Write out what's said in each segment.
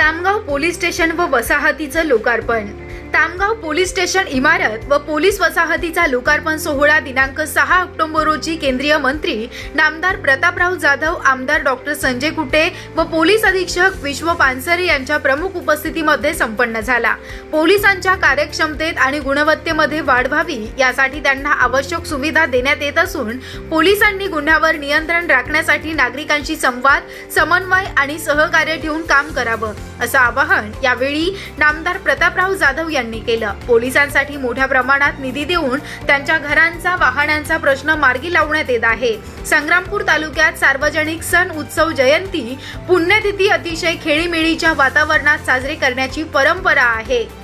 Tamgaon police station व वसाहतीचं लोकार्पण. Tamgaon police station इमारत व पोलीस वसाहतीचा लोकार्पण सोहळा दिनांक सहा ऑक्टोबर रोजी केंद्रीय मंत्री नामदार प्रतापराव जाधव आमदार डॉक्टर संजय कुटे व पोलीस अधीक्षक विश्व पानसरे यांच्या प्रमुख उपस्थितीमध्ये संपन्न झाला. पोलिसांच्या कार्यक्षमतेत आणि गुणवत्तेमध्ये वाढ व्हावी यासाठी त्यांना आवश्यक सुविधा देण्यात येत असून पोलिसांनी गुन्ह्यावर नियंत्रण राखण्यासाठी नागरिकांशी संवाद समन्वय आणि सहकार्य ठेवून काम करावं असं आवाहन यावेळी नामदार प्रतापराव जाधव यांनी केलं. पोलिसांसाठी मोठ्या प्रमाणात निधी देऊन त्यांच्या घरांचा वाहनांचा प्रश्न मार्गी लावण्यात येत आहे. संग्रामपूर तालुक्यात सार्वजनिक सण उत्सव जयंती पुण्यतिथी अतिशय खेळीमेळीच्या वातावरणात साजरी करण्याची परंपरा आहे.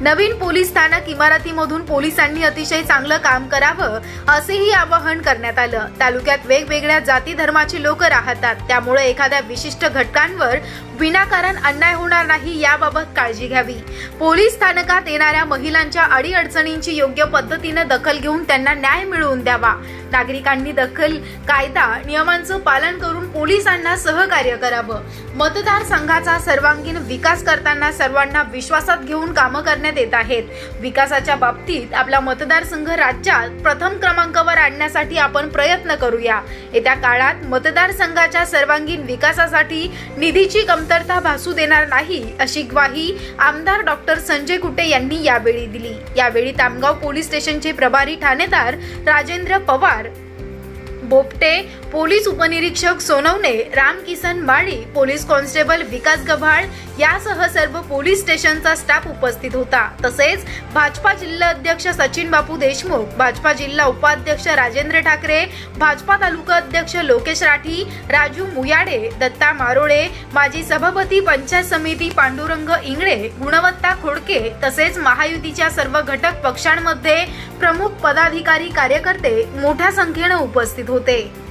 नवीन पोलीस स्थानक इमारतीमधून पोलिसांनी अतिशय चांगलं काम करावं असेही आवाहन करण्यात आलं. तालुक्यात वेगवेगळ्या जाती धर्माचे लोक राहतात. त्यामुळे एखाद्या विशिष्ट घटकांवर विनाकारण अन्याय होणार नाही याबाबत काळजी घ्यावी. पोलीस स्थानकात येणाऱ्या महिलांच्या अडीअडचणींची योग्य पद्धतीनं दखल घेऊन त्यांना न्याय मिळवून द्यावा. नागरिकांनी दखल कायदा नियमांचं पालन करून पोलिसांना सहकार्य करावं. मतदारसंघाचा सर्वांगीण विकास करताना सर्वांना विश्वासात घेऊन कामं करण्यात येत आहेत. विकासाच्या बाबतीत आपला मतदारसंघ राज्यात प्रथम क्रमांकावर आणण्यासाठी आपण प्रयत्न करूया. येत्या काळात मतदारसंघाच्या सर्वांगीण विकासासाठी निधीची कमतरता भासू देणार नाही अशी ग्वाही आमदार डॉक्टर संजय कुटे यांनी यावेळी दिली. यावेळी तामगाव पोलीस स्टेशनचे प्रभारी ठाणेदार राजेंद्र पवार पवार. बोपटे पोलीस उपनिरीक्षक सोनवणे रामकिसन माळी पोलीस कॉन्स्टेबल विकास गव्हाळ यासह सर्व पोलीस स्टेशनचा स्टाफ उपस्थित होता. तसेच भाजपा जिल्हा अध्यक्ष सचिन बापू देशमुख भाजपा जिल्हा उपाध्यक्ष राजेंद्र ठाकरे भाजपा तालुका अध्यक्ष लोकेश राठी राजू मुयाडे दत्ता मारोळे माजी सभापती पंचायत समिती पांडुरंग इंगळे गुणवत्ता खोडके तसेच महायुतीच्या सर्व घटक पक्षांमध्ये प्रमुख पदाधिकारी कार्यकर्ते मोठ्या संख्येनं उपस्थित होते.